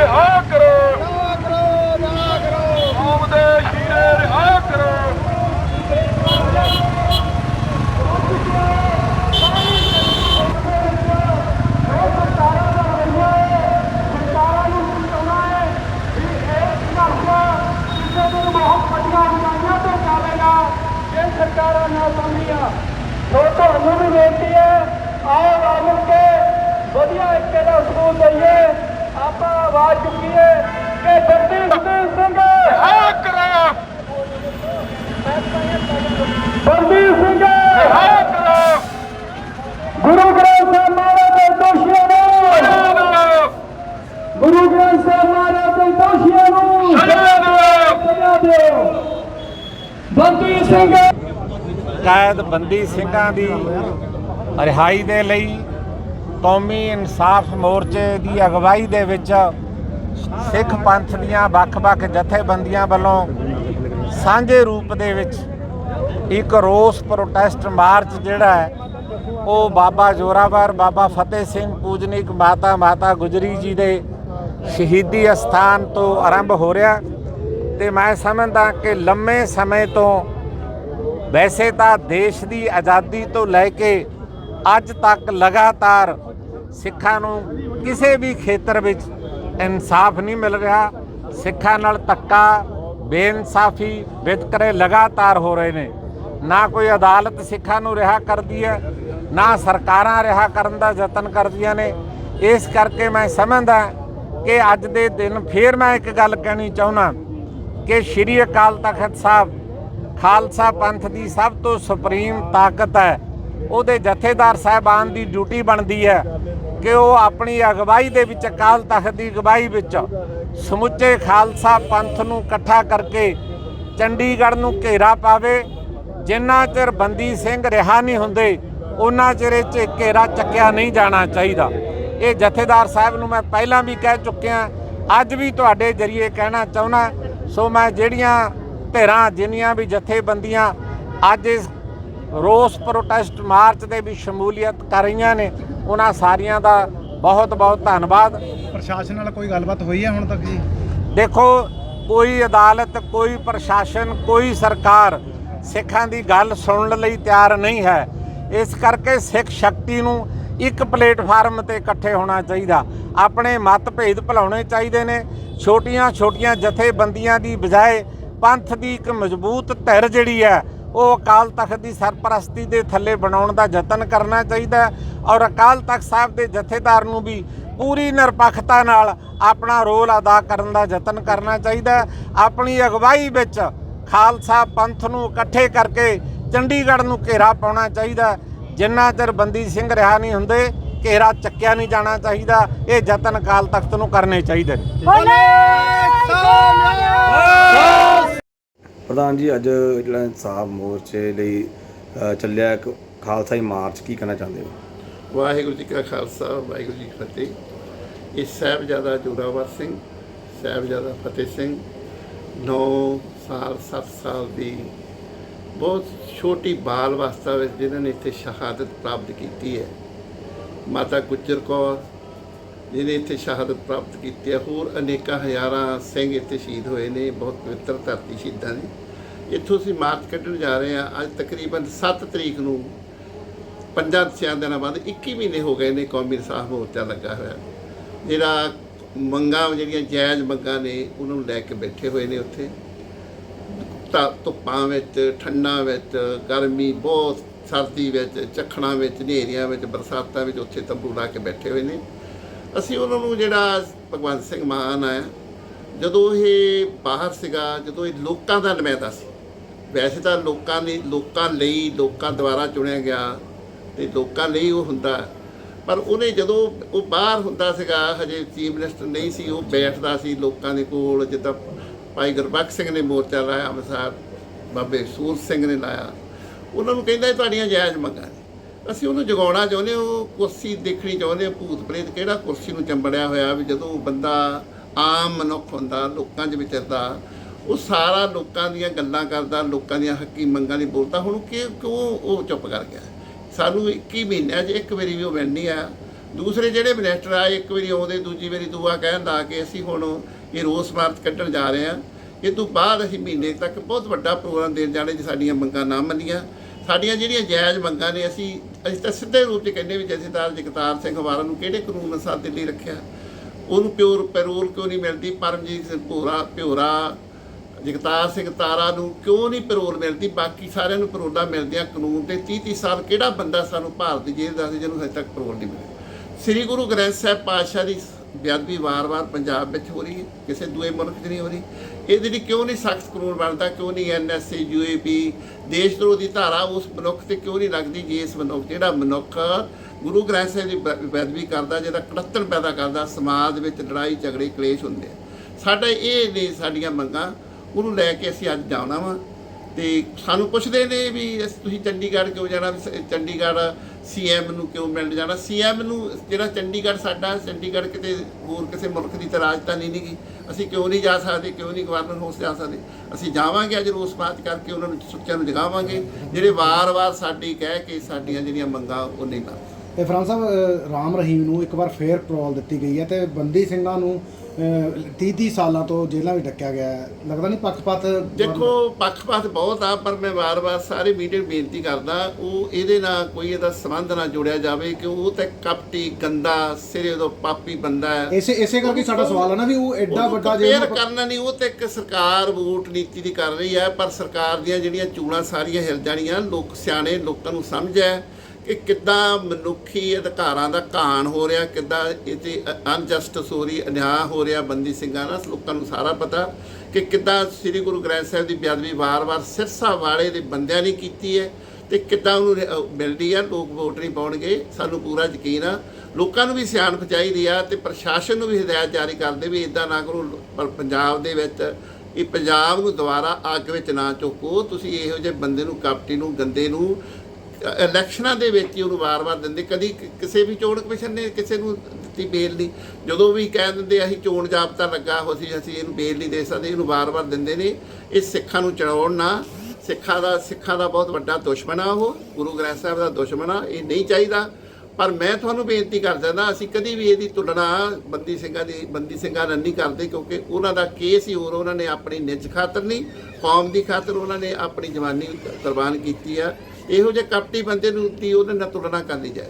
ਰਿਹਾ ਕਰੋ ਨਾ ਕਰੋ ਨਾ ਕਰੋ ਕੌਮ ਦੇ ਸ਼ੀਰੇ ਰਿਹਾ ਕਰੋ ਸਰਕਾਰਾਂ ਨਾਲ ਬੰਦੀਆਂ ਸੋ ਤੁਹਾਨੂੰ ਵੀ ਬੇਨਤੀ ਹੈ ਆਓ ਰਲ ਮਿਲ ਕੇ ਵਧੀਆ ਇੱਕ ਦਾ ਸਕੂਲ ਦਈਏ ਆਪਾਂ ਆਵਾਜ਼ ਚੁੱਕੀਏ ਕਿ ਜਗਦੀਸ਼ ਸਿੰਘ ਰਿਹਾ ਕਰੋ ਬੰਦੀ ਸਿੰਘ ਰਿਹਾ ਕਰੋ ਗੁਰੂ ਗ੍ਰੰਥ ਸਾਹਿਬ ਮਹਾਰਾਜ ਦੇ ਦੋਸ਼ੀਆਂ ਨੂੰ ਸਜ਼ਾ ਦਿਓ ਗੁਰੂ ਗ੍ਰੰਥ ਸਾਹਿਬ ਮਹਾਰਾਜ ਦੇ ਦੋਸ਼ੀਆਂ ਨੂੰ ਸਜ਼ਾ ਦਿਓ ਸਜ਼ਾ ਦਿਓ ਬੰਦੀ ਸਿੰਘ ਕੈਦ ਬੰਦੀ ਸਿੰਘਾਂ ਦੀ ਰਿਹਾਈ ਦੇ ਲਈ ਕੌਮੀ ਇਨਸਾਫ ਮੋਰਚੇ ਦੀ ਅਗਵਾਈ ਦੇ ਵਿੱਚ ਸਿੱਖ ਪੰਥ ਦੀਆਂ ਵੱਖ-ਵੱਖ ਜਥੇਬੰਦੀਆਂ ਵੱਲੋਂ ਸਾਂਝੇ ਰੂਪ ਦੇ ਵਿੱਚ ਇੱਕ ਰੋਸ ਪ੍ਰੋਟੈਸਟ ਮਾਰਚ ਜਿਹੜਾ ਹੈ, ਉਹ ਬਾਬਾ ਜੋਰਾਵਰ, ਬਾਬਾ ਫਤਿਹ ਸਿੰਘ ਪੂਜਨੀਕ ਮਾਤਾ ਮਾਤਾ ਗੁਜਰੀ ਜੀ ਦੇ ਸ਼ਹੀਦੀ ਅਸਥਾਨ ਤੋਂ ਆਰੰਭ ਹੋ ਰਿਹਾ ਤੇ ਮੈਂ ਸਮਝਦਾ ਕਿ ਲੰਮੇ ਸਮੇਂ ਤੋਂ ਵੈਸੇ ਤਾਂ ਦੇਸ਼ ਦੀ ਆਜ਼ਾਦੀ ਤੋਂ ਲੈ ਕੇ ਅੱਜ ਤੱਕ ਲਗਾਤਾਰ ਸਿੱਖਾਂ ਨੂੰ ਕਿਸੇ ਵੀ ਖੇਤਰ ਵਿੱਚ ਇਨਸਾਫ ਨਹੀਂ ਮਿਲ ਰਿਹਾ। ਸਿੱਖਾਂ ਨਾਲ ਧੱਕਾ, ਬੇਇਨਸਾਫੀ, ਵਿਤਕਰੇ ਲਗਾਤਾਰ ਹੋ ਰਹੇ ਨੇ। ਨਾ ਕੋਈ ਅਦਾਲਤ ਸਿੱਖਾਂ ਨੂੰ ਰਿਹਾ ਕਰਦੀ ਹੈ, ਨਾ ਸਰਕਾਰਾਂ ਰਿਹਾ ਕਰਨ ਦਾ ਯਤਨ ਕਰਦੀਆਂ ਨੇ। ਇਸ ਕਰਕੇ ਮੈਂ ਸਮਝਦਾ ਕਿ ਅੱਜ ਦੇ ਦਿਨ ਫੇਰ ਮੈਂ ਇੱਕ ਗੱਲ ਕਹਿਣੀ ਚਾਹੁੰਦਾ ਕਿ ਸ਼੍ਰੀ ਅਕਾਲ ਤਖਤ ਸਾਹਿਬ ਖਾਲਸਾ ਪੰਥ ਦੀ ਸਭ ਤੋਂ ਸੁਪਰੀਮ ਤਾਕਤ ਹੈ। ਉਹਦੇ ਜਥੇਦਾਰ ਸਾਹਿਬਾਨ ਦੀ ਡਿਊਟੀ ਬਣਦੀ ਹੈ ਕਿ ਉਹ ਆਪਣੀ ਅਗਵਾਈ ਦੇ ਵਿੱਚ ਅਕਾਲ ਤਖਤ ਦੀ ਅਗਵਾਈ ਵਿੱਚ ਸਮੁੱਚੇ ਖਾਲਸਾ ਪੰਥ ਨੂੰ ਇਕੱਠਾ ਕਰਕੇ ਚੰਡੀਗੜ੍ਹ ਨੂੰ ਘੇਰਾ ਪਾਵੇ। ਜਿੰਨਾ ਚਿਰ ਬੰਦੀ ਸਿੰਘ ਰਿਹਾ ਨਹੀਂ ਹੁੰਦੇ, ਉਹਨਾਂ ਚਿਰ ਇਹ 'ਚ ਘੇਰਾ ਚੱਕਿਆ ਨਹੀਂ ਜਾਣਾ ਚਾਹੀਦਾ। ਇਹ ਜਥੇਦਾਰ ਸਾਹਿਬ ਨੂੰ ਮੈਂ ਪਹਿਲਾਂ ਵੀ ਕਹਿ ਚੁੱਕਿਆ, ਅੱਜ ਵੀ ਤੁਹਾਡੇ ਜਰੀਏ ਕਹਿਣਾ ਚਾਹੁੰਦਾ, ਸੋ ਮੈਂ ਜਿਹੜੀਆਂ ਧਿਰਾਂ ਜਿੰਨੀਆਂ ਵੀ ਜਥੇਬੰਦੀਆਂ ਅੱਜ ਇਸ ਰੋਸ ਪ੍ਰੋਟੈਸਟ ਮਾਰਚ ਦੇ ਵੀ ਸ਼ਮੂਲੀਅਤ ਕਰ ਰਹੀਆਂ ਨੇ ਉਹਨਾਂ ਸਾਰੀਆਂ ਦਾ ਬਹੁਤ ਬਹੁਤ ਧੰਨਵਾਦ। ਪ੍ਰਸ਼ਾਸਨ ਨਾਲ ਕੋਈ ਗੱਲਬਾਤ ਹੋਈ ਹੈ ਹੁਣ ਤੱਕ ਜੀ? ਦੇਖੋ ਕੋਈ ਅਦਾਲਤ ਕੋਈ ਪ੍ਰਸ਼ਾਸਨ ਕੋਈ ਸਰਕਾਰ ਸਿੱਖਾਂ ਦੀ ਗੱਲ ਸੁਣਨ ਲਈ ਤਿਆਰ ਨਹੀਂ ਹੈ। ਇਸ ਕਰਕੇ ਸਿੱਖ ਸ਼ਕਤੀ ਨੂੰ ਇੱਕ ਪਲੇਟਫਾਰਮ ਤੇ ਇਕੱਠੇ ਹੋਣਾ ਚਾਹੀਦਾ। ਆਪਣੇ ਮਤਭੇਦ ਭੁਲਾਉਣੇ ਚਾਹੀਦੇ ਨੇ। ਛੋਟੀਆਂ ਛੋਟੀਆਂ ਜਥੇਬੰਦੀਆਂ ਦੀ ਬਜਾਏ ਪੰਥ ਦੀ ਇੱਕ ਮਜ਼ਬੂਤ ਧਿਰ ਜਿਹੜੀ ਹੈ ਉਹ ਅਕਾਲ ਤਖਤ ਦੀ ਸਰਪ੍ਰਸਤੀ ਦੇ ਥੱਲੇ ਬਣਾਉਣ ਦਾ ਯਤਨ ਕਰਨਾ ਚਾਹੀਦਾ ਹੈ ਔਰ ਅਕਾਲ ਤਖਤ ਸਾਹਿਬ ਦੇ ਜਥੇਦਾਰ ਨੂੰ ਵੀ ਪੂਰੀ ਨਿਰਪੱਖਤਾ ਨਾਲ ਆਪਣਾ ਰੋਲ ਅਦਾ ਕਰਨ ਦਾ ਯਤਨ ਕਰਨਾ ਚਾਹੀਦਾ ਹੈ। ਆਪਣੀ ਅਗਵਾਈ ਵਿੱਚ ਖਾਲਸਾ ਪੰਥ ਨੂੰ ਇਕੱਠੇ ਕਰਕੇ ਚੰਡੀਗੜ੍ਹ ਨੂੰ ਘੇਰਾ ਪਾਉਣਾ ਚਾਹੀਦਾ। ਜਿੰਨਾ ਚਿਰ ਬੰਦੀ ਸਿੰਘ ਰਿਹਾ ਨਹੀਂ ਹੁੰਦੇ ਘੇਰਾ ਚੱਕਿਆ ਨਹੀਂ ਜਾਣਾ ਚਾਹੀਦਾ। ਇਹ ਯਤਨ ਅਕਾਲ ਤਖਤ ਨੂੰ ਕਰਨੇ ਚਾਹੀਦੇ ਨੇ। ਪ੍ਰਧਾਨ ਜੀ, ਅੱਜ ਜਿਹੜਾ ਇਨਸਾਫ ਮੋਰਚੇ ਲਈ ਚੱਲਿਆ ਇੱਕ ਖਾਲਸਾ ਹੀ ਮਾਰਚ, ਕੀ ਕਹਿਣਾ ਚਾਹੁੰਦੇ ਹੋ? ਵਾਹਿਗੁਰੂ ਜੀ ਕਾ ਖਾਲਸਾ, ਵਾਹਿਗੁਰੂ ਜੀ ਕੀ ਫਤਿਹ। ਇਹ ਸਾਹਿਬਜ਼ਾਦਾ ਜੋਰਾਵਰ ਸਿੰਘ, ਸਾਹਿਬਜ਼ਾਦਾ ਫਤਿਹ ਸਿੰਘ 9 ਸਾਲ 7 ਸਾਲ ਦੀ ਬਹੁਤ ਛੋਟੀ ਬਾਲ ਅਵਸਥਾ ਵਿੱਚ ਜਿਨ੍ਹਾਂ ਨੇ ਇੱਥੇ ਸ਼ਹਾਦਤ ਪ੍ਰਾਪਤ ਕੀਤੀ ਹੈ। ਮਾਤਾ ਗੁਜਰ ਕੌਰ ਜਿਹਨੇ ਇੱਥੇ ਸ਼ਹਾਦਤ ਪ੍ਰਾਪਤ ਕੀਤੀ ਹੈ, ਹੋਰ ਅਨੇਕਾਂ ਹਜ਼ਾਰਾਂ ਸਿੰਘ ਇੱਥੇ ਸ਼ਹੀਦ ਹੋਏ ਨੇ, ਬਹੁਤ ਪਵਿੱਤਰ ਧਰਤੀ ਸ਼ਹੀਦਾਂ ਦੀ ਇੱਥੋਂ ਅਸੀਂ ਮਾਰਚ ਕੱਢਣ ਜਾ ਰਹੇ ਹਾਂ, ਅੱਜ ਤਕਰੀਬਨ 7 ਤਰੀਕ ਨੂੰ, ਪੰਜਾਂ ਛਿਆਂ ਦਿਨਾਂ ਬਾਅਦ 21 ਮਹੀਨੇ ਹੋ ਗਏ ਨੇ ਕੌਮੀ ਇਨਸਾਫ ਮੋਰਚਾ ਲੱਗਾ ਹੋਇਆ। ਜਿਹੜਾ ਮੰਗਾਂ, ਜਿਹੜੀਆਂ ਜਾਇਜ਼ ਮੰਗਾਂ ਨੇ, ਉਹਨਾਂ ਨੂੰ ਲੈ ਕੇ ਬੈਠੇ ਹੋਏ ਨੇ ਉੱਥੇ। ਧਾ- ਧੁੱਪਾਂ ਵਿੱਚ, ਠੰਡਾਂ ਵਿੱਚ, ਗਰਮੀ ਬਹੁਤ, ਸਰਦੀ ਵਿੱਚ ਝੱਖੜਾਂ ਵਿੱਚ, ਹਨੇਰੀਆਂ ਵਿੱਚ, ਬਰਸਾਤਾਂ ਵਿੱਚ ਉੱਥੇ ਤੰਬੂ ਲਾ ਕੇ ਬੈਠੇ ਹੋਏ ਨੇ। ਅਸੀਂ ਉਹਨਾਂ ਨੂੰ ਜਿਹੜਾ ਭਗਵੰਤ ਸਿੰਘ ਮਾਨ ਹੈ ਜਦੋਂ ਇਹ ਬਾਹਰ ਸੀਗਾ, ਜਦੋਂ ਇਹ ਲੋਕਾਂ ਦਾ ਨੁਮਾਇੰਦਾ ਸੀ, ਵੈਸੇ ਤਾਂ ਲੋਕਾਂ ਨੇ ਲੋਕਾਂ ਲਈ ਲੋਕਾਂ ਦੁਆਰਾ ਚੁਣਿਆ ਗਿਆ ਤੇ ਲੋਕਾਂ ਲਈ ਉਹ ਹੁੰਦਾ। ਪਰ ਉਹਨੇ ਜਦੋਂ ਉਹ ਬਾਹਰ ਹੁੰਦਾ ਸੀਗਾ, ਹਜੇ ਚੀਫ ਮਿਨਿਸਟਰ ਨਹੀਂ ਸੀ, ਉਹ ਬੈਠਦਾ ਸੀ ਲੋਕਾਂ ਦੇ ਕੋਲ, ਜਿੱਦਾਂ ਭਾਈ ਗੁਰਬਖਸ਼ ਸਿੰਘ ਨੇ ਮੋਰਚਾ ਲਾਇਆ, ਅੰਮ੍ਰਿਤਸਰ, ਬਾਬੇ ਸੂਰ ਸਿੰਘ ਨੇ ਲਾਇਆ। ਉਹਨਾਂ ਨੂੰ ਕਹਿੰਦਾ ਤੁਹਾਡੀਆਂ ਜਾਇਜ਼ ਮੰਗਾਂ ਨੇ। ਅਸੀਂ ਉਹਨੂੰ ਜਗਾਉਣਾ ਚਾਹੁੰਦੇ ਹਾਂ, ਉਹ ਕੁਰਸੀ ਦੇਖਣੀ ਚਾਹੁੰਦੇ ਭੂਤ ਪ੍ਰੇਤ ਕਿਹੜਾ ਕੁਰਸੀ ਨੂੰ ਚੰਬੜਿਆ ਹੋਇਆ ਵੀ ਜਦੋਂ ਬੰਦਾ ਆਮ ਮਨੁੱਖ ਹੁੰਦਾ ਲੋਕਾਂ 'ਚ ਵਿਚਰਦਾ ਉਹ ਸਾਰਾ ਲੋਕਾਂ ਦੀਆਂ ਗੱਲਾਂ ਕਰਦਾ ਲੋਕਾਂ ਦੀਆਂ ਹੱਕੀ ਮੰਗਾਂ ਦੀ ਬੋਲਦਾ ਹੁਣ ਕਿ ਕਿਉਂ ਉਹ ਚੁੱਪ ਕਰ ਗਿਆ? ਸਾਨੂੰ 21 ਮਹੀਨਿਆਂ 'ਚ ਇੱਕ ਵਾਰੀ ਵੀ ਉਹ ਮਿਲਣੀ ਨਹੀਂ ਆਇਆ ਦੂਸਰੇ ਜਿਹੜੇ ਮਿਨਿਸਟਰ ਆਏ ਇੱਕ ਵਾਰੀ ਆਉਂਦੇ ਦੂਜੀ ਵਾਰੀ ਦੂਆ ਕਹਿਣ ਦਾ ਕਿ ਅਸੀਂ ਹੁਣ ਇਹ ਰੋਸ ਮਾਰਚ ਕੱਢਣ ਜਾ ਰਹੇ ਹਾਂ। ਇਹ ਤੋਂ ਬਾਅਦ ਅਸੀਂ ਮਹੀਨੇ ਤੱਕ ਬਹੁਤ ਵੱਡਾ ਪ੍ਰੋਗਰਾਮ ਦੇਣ ਜਾਣੇ ਜੇ ਸਾਡੀਆਂ ਮੰਗਾਂ ਨਾ ਮੰਨੀਆਂ। ਸਾਡੀਆਂ ਜਿਹੜੀਆਂ ਜਾਇਜ਼ ਮੰਗਾਂ ਨੇ, ਅਸੀਂ ਅਸੀਂ ਤਾਂ ਸਿੱਧੇ ਰੂਪ 'ਚ ਕਹਿੰਦੇ ਵੀ ਜਥੇਦਾਰ ਜਗਤਾਰ ਸਿੰਘ ਵਾਰਾ ਨੂੰ ਕਿਹੜੇ ਕਾਨੂੰਨ ਅਨੁਸਾਰ ਦਿੱਲੀ ਰੱਖਿਆ? ਉਹਨੂੰ ਪਿਓਰ ਪੈਰੋਲ ਕਿਉਂ ਨਹੀਂ ਮਿਲਦੀ? ਪਰਮਜੀਤ ਸਿੰਘ ਭੋਰਾ ਭਿਓਰਾ, ਜਗਤਾਰ ਸਿੰਘ ਤਾਰਾ ਨੂੰ ਕਿਉਂ ਨਹੀਂ ਪੈਰੋਲ ਮਿਲਦੀ? ਬਾਕੀ ਸਾਰਿਆਂ ਨੂੰ ਪੈਰੋਲਾਂ ਮਿਲਦੀਆਂ ਕਾਨੂੰਨ ਤੇ 30 30 ਸਾਲ ਕਿਹੜਾ ਬੰਦਾ ਸਾਨੂੰ ਭਾਰਤ ਦੀ ਜੇਲ੍ਹ ਦਾ ਸੀ ਜਿਹਨੂੰ ਹਜੇ ਤੱਕ ਪੈਰੋਲ ਨਹੀਂ ਮਿਲਿਆ? ਸ੍ਰੀ ਗੁਰੂ ਗ੍ਰੰਥ ਸਾਹਿਬ ਪਾਤਸ਼ਾਹ ਦੀ ਬੇਅਦਬੀ ਵਾਰ-ਵਾਰ ਪੰਜਾਬ ਵਿੱਚ ਹੋ ਰਹੀ ਹੈ, ਕਿਸੇ ਦੂਏ ਮੁਲਕ 'ਚ ਨਹੀਂ ਹੋ ਰਹੀ। ਇਹਦੇ ਲਈ ਕਿਉਂ ਨਹੀਂ ਸਖਤ ਕਾਨੂੰਨ ਬਣਦਾ, ਕਿਉਂ ਨਹੀਂ ਐਨਐਸਏ ਯੂਏਪੀ ਦੇਸ਼ ਦੀ ਧਾਰਾ ਉਸ ਮਨੁੱਖ ਤੇ ਕਿਉਂ ਨਹੀਂ ਲੱਗਦੀ ਜੇ ਇਸ ਮਨੁੱਖ, ਜਿਹੜਾ ਮਨੁੱਖ ਗੁਰੂ ਗ੍ਰੰਥ ਸਾਹਿਬ ਦੀ ਬੇ- ਬੇਅਦਬੀ ਕਰਦਾ, ਜਿਹਦਾ ਕੜੱਤਣ ਪੈਦਾ ਕਰਦਾ, ਸਮਾਜ ਵਿੱਚ ਲੜਾਈ, ਝਗੜੇ, ਕਲੇਸ਼ ਹੁੰਦੇ ਆ। ਸਾਡੇ ਇਹ ਨੇ ਸਾਡੀਆਂ ਮੰਗਾਂ, ਉਹਨੂੰ ਲੈ ਕੇ ਅਸੀਂ ਅੱਜ ਜਾਣਾ ਵਾ। ਤੇ ਸਾਨੂੰ ਪੁੱਛਦੇ ਨੇ ਵੀ ਅਸ- ਤੁਸੀਂ ਚੰਡੀਗੜ੍ਹ ਕਿਉਂ ਜਾਣਾ ਵੀ ਸ- ਚੰਡੀਗੜ੍ਹ ਸੀਐਮ ਨੂੰ ਕਿਉਂ ਮਿਲਣ ਜਾਣਾ? ਸੀਐਮ ਨੂੰ ਜਿਹੜਾ ਚੰਡੀਗੜ੍ਹ ਸਾਡਾ, ਚੰਡੀਗੜ੍ਹ ਕਿਤੇ ਹੋਰ ਕਿਸੇ ਮੁਲਕ ਦੀ ਤਾਂ ਰਾਜਧਾਨੀ ਨਹੀਂ ਗੀ ਅਸੀਂ ਕਿਉਂ ਨਹੀਂ ਜਾ ਸਕਦੇ, ਕਿਉਂ ਨਹੀਂ ਗਵਰਨਰ ਹਾਊਸ ਜਾ ਸਕਦੇ? ਅਸੀਂ ਜਾਵਾਂਗੇ ਅੱਜ ਰੋਸ ਬਾਤ ਕਰਕੇ, ਉਹਨਾਂ ਨੂੰ ਸੁੱਚਿਆਂ ਨੂੰ ਜਗਾਵਾਂਗੇ। ਜਿਹੜੇ ਵਾਰ-ਵਾਰ ਸਾਡੀ ਕਹਿ ਕੇ ਸਾਡੀਆਂ ਜਿਹੜੀਆਂ ਮੰਗਾਂ, ਉਹ ਨਹੀਂ ਮੰਨਦੇ। ਤੇ ਫਰਾਂ ਸਾਹਿਬ ਰਾਮ ਰਹੀਮ ਨੂੰ ਇੱਕ ਵਾਰ ਫੇਰ ਪੈਰੋਲ ਦਿੱਤੀ ਗਈ ਹੈ ਤੇ ਬੰਦੀ ਸਿੰਘਾਂ ਨੂੰ 30 30 ਸਾਲਾਂ ਤੋਂ ਜੇਲ੍ਹਾਂ ਵਿੱਚ ਡੱਕਿਆ ਗਿਆ ਹੈ। ਲੱਗਦਾ ਨਹੀਂ ਪੱਖਪਾਤ ਦੇਖੋ ਪੱਖਪਾਤ ਬਹੁਤ ਆ ਪਰ ਮੈਂ ਵਾਰ-ਵਾਰ ਸਾਰੇ ਮੀਡੀਆ ਨੂੰ ਬੇਨਤੀ ਕਰਦਾ ਉਹ ਇਹਦੇ ਨਾਲ ਕੋਈ ਇਹਦਾ ਸੰਬੰਧ ਨਾ ਜੋੜਿਆ ਜਾਵੇ ਕਿ ਉਹ ਤੇ ਕਪਟੀ ਗੰਦਾ ਸਿਰੇ ਤੋਂ ਪਾਪੀ ਬੰਦਾ ਹੈ। ਇਸੇ ਇਸੇ ਕਰਕੇ ਸਾਡਾ ਸਵਾਲ ਹੈ ਨਾ ਵੀ ਉਹ ਐਡਾ ਵੱਡਾ ਜੇਲ੍ਹ ਕਰਨਾ ਨਹੀਂ ਉਹ ਤੇ ਇੱਕ ਸਰਕਾਰ ਵੋਟ ਨੀਤੀ ਦੀ ਕਰ ਰਹੀ ਹੈ ਪਰ ਸਰਕਾਰ ਦੀਆਂ ਜਿਹੜੀਆਂ ਚੂੜਾਂ ਸਾਰੀਆਂ ਹਿਲ ਜਾਣੀਆਂ ਲੋਕ ਸਿਆਣੇ ਲੋਕਾਂ ਨੂੰ ਸਮਝ ਹੈ। ਕਿ ਕਿੱਦਾਂ ਮਨੁੱਖੀ ਅਧਿਕਾਰਾਂ ਦਾ ਘਾਣ ਹੋ ਰਿਹਾ, ਕਿੱਦਾਂ ਇਹਦੀ ਅਨਜਸਟਿਸ ਹੋ ਰਹੀ ਅਨਿਆਂ ਹੋ ਰਿਹਾ ਬੰਦੀ ਸਿੰਘਾਂ ਨਾਲ, ਲੋਕਾਂ ਨੂੰ ਸਾਰਾ ਪਤਾ ਕਿ ਕਿੱਦਾਂ ਸ੍ਰੀ ਗੁਰੂ ਗ੍ਰੰਥ ਸਾਹਿਬ ਦੀ ਬੇਅਦਬੀ ਵਾਰ-ਵਾਰ ਸਿਰਸਾ ਵਾਲੇ ਦੇ ਬੰਦਿਆਂ ਨੇ ਕੀਤੀ ਹੈ ਤੇ ਕਿੱਦਾਂ ਉਹਨੂੰ ਰ- ਅਹ ਮਿਲਦੀ ਆ, ਲੋਕ ਵੋਟ ਨਹੀਂ ਪਾਉਣਗੇ, ਸਾਨੂੰ ਪੂਰਾ ਯਕੀਨ ਆ। ਲੋਕਾਂ ਨੂੰ ਵੀ ਸਿਆਣਪ ਚਾਹੀਦੀ ਆ ਤੇ ਪ੍ਰਸ਼ਾਸਨ ਨੂੰ ਵੀ ਹਦਾਇਤ ਜਾਰੀ ਕਰਦੇ ਵੀ ਇਦਾਂ ਨਾ ਕਰੋ, ਪਰ ਪੰਜਾਬ ਦੇ ਵਿੱਚ, ਇਹ ਪੰਜਾਬ ਨੂੰ ਦੁਬਾਰਾ ਅੱਗ ਵਿੱਚ ਨਾ ਝੋਕੋ ਤੁਸੀਂ ਇਹੋ ਜਿਹੇ ਬੰਦੇ ਨੂੰ, ਕਪਟੀ ਨੂੰ, ਗੰਦੇ ਨੂੰ ਇਲੈਕਸ਼ਨਾਂ ਦੇ ਵਿੱਚ ਹੀ ਉਹਨੂੰ ਵਾਰ-ਵਾਰ ਦਿੰਦੇ। ਕਦੀ ਕਿਸੇ ਵੀ ਚੋਣ ਕਮਿਸ਼ਨ ਨੇ ਕਿਸੇ ਨੂੰ ਦਿੱਤੀ ਬੇਲ ਨਹੀਂ ਜਦੋਂ ਵੀ ਕਹਿ ਦਿੰਦੇ, ਅਸੀਂ ਚੋਣ ਜਾਬਤਾ ਲੱਗਾ ਹੋ ਸੀ, ਅਸੀਂ ਇਹਨੂੰ ਬੇਲ ਨਹੀਂ ਦੇ ਸਕਦੇ। ਇਹਨੂੰ ਵਾਰ-ਵਾਰ ਦਿੰਦੇ ਨੇ। ਇਹ ਸਿੱਖਾਂ ਨੂੰ ਚੜਾਉਣ ਨਾ ਸਿੱਖਾਂ ਦਾ ਸਿੱਖਾਂ ਦਾ ਬਹੁਤ ਵੱਡਾ ਦੁਸ਼ਮਣ ਆ ਉਹ। ਗੁਰੂ ਗ੍ਰੰਥ ਸਾਹਿਬ ਦਾ ਦੁਸ਼ਮਣ ਆ, ਇਹ ਨਹੀਂ ਚਾਹੀਦਾ। ਪਰ ਮੈਂ ਤੁਹਾਨੂੰ ਬੇਨਤੀ ਕਰ ਦਿੰਦਾ ਅਸੀਂ ਕਦੀ ਵੀ ਇਹਦੀ ਤੁਲਨਾ ਬੰਦੀ ਸਿੰਘਾਂ ਦੀ, ਬੰਦੀ ਸਿੰਘਾਂ ਨਾਲ ਨਹੀਂ ਕਰਦੇ, ਕਿਉਂਕਿ ਉਹਨਾਂ ਦਾ ਕੇਸ ਹੀ ਹੋਰ, ਉਹਨਾਂ ਨੇ ਆਪਣੀ ਨਿੱਜ ਖਾਤਰ ਨਹੀਂ, ਕੌਮ ਦੀ ਖਾਤਰ ਉਹਨਾਂ ਨੇ ਆਪਣੀ ਜਵਾਨੀ ਕੁਰਬਾਨ ਕੀਤੀ ਆ। ਇਹੋ ਜਿਹੇ ਕਪਟੀ ਬੰਦੇ ਨੂੰ ਦੀ ਉਹਦੇ ਨਾਲ ਤੁਲਨਾ ਕਰਨੀ ਜਾਏ